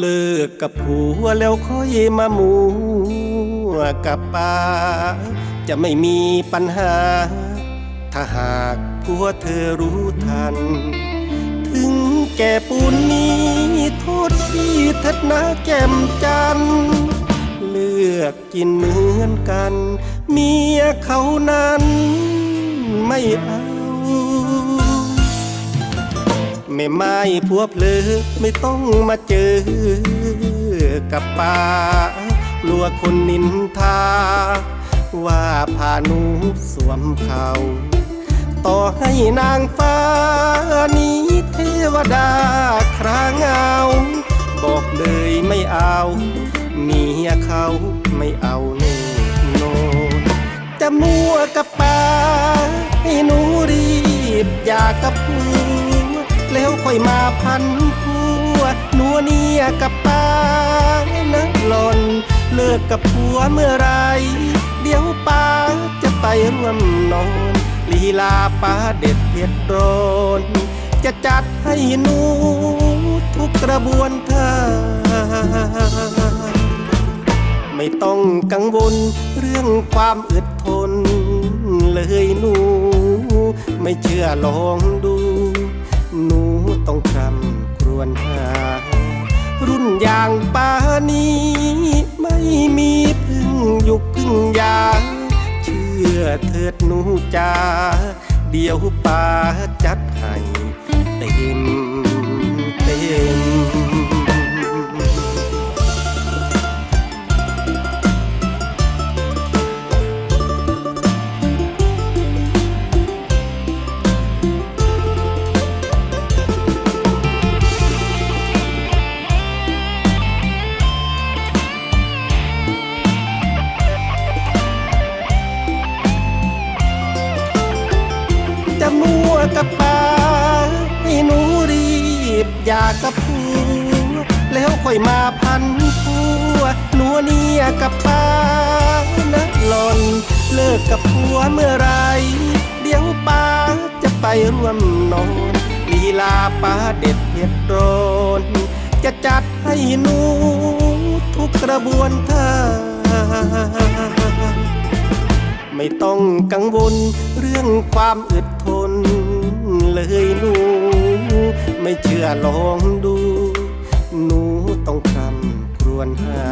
เลิกกับผัวแล้วค่อยมามัวกับป้า จะไม่มีปัญหา ถ้าหากผัวเธอรู้ทัน ถึงแก่ปูนนี้โทษพี่เถิดนะแก้มจัน เลือกกินเหมือนกัน เมียเขานั้นไม่เอา ไม่ไม่ผัวเพลอไม่ต้องมาเจอกับป้ากลัวคนนินทา ว่าพาหนูสวมเขาต่อให้นางฟ้านี้เทวดาครางเงา บอกเลยไม่เอาเมียเขาไม่เอาแน่นอนจะมัวกับป้าให้หนูรีบอยากกับ อยมาพันผัวหนัวเนียกับป้านะหลอนเลิกกับผัวเมื่อไร เดี๋ยวป้าจะไปร่วมนอนลีลาป้าเด็ดเผ็ดร้อนจะจัดให้หนูทุกกระบวนท่าไม่ต้องกังวลเรื่องความอึดทนเลยหนู ไม่เชื่อลองดูหนู ต้องครำครวญหา รุ่นอย่างป่านี้ ไม่มีพึ่งยุกพึ่งยา เชื่อเถิดหนูจาเดี๋ยวป่าจัดให้เต็ม กับป้าให้หนูรีบอยากกับผัวแล้วค่อยมาพันผัวหนัวเนียกับป้านะหลอนเลิกกับผัวเมื่อไร เดี๋ยวป้าจะไปร่วมนอนลีลาป้าเด็ดเผ็ดร้อนจะจัดให้หนูทุกกระบวนท่าไม่ต้องกังวลเรื่องความอึดทน เลยหนู ไม่เชื่อลองดู หนูต้องครำครวญหา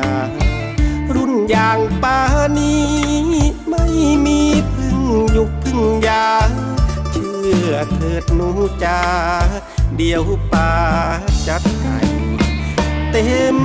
รุ่นอย่างป้านี้ ไม่มีพึ่งยุกพึ่งยา เชื่อเถิดหนูจ้าเดี๋ยวป้าจัดให้เต็ม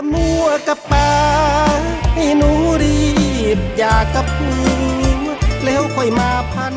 จะมัวกับป้าให้หนูรีบอยากกับหัวแล้วค่อยมาพัน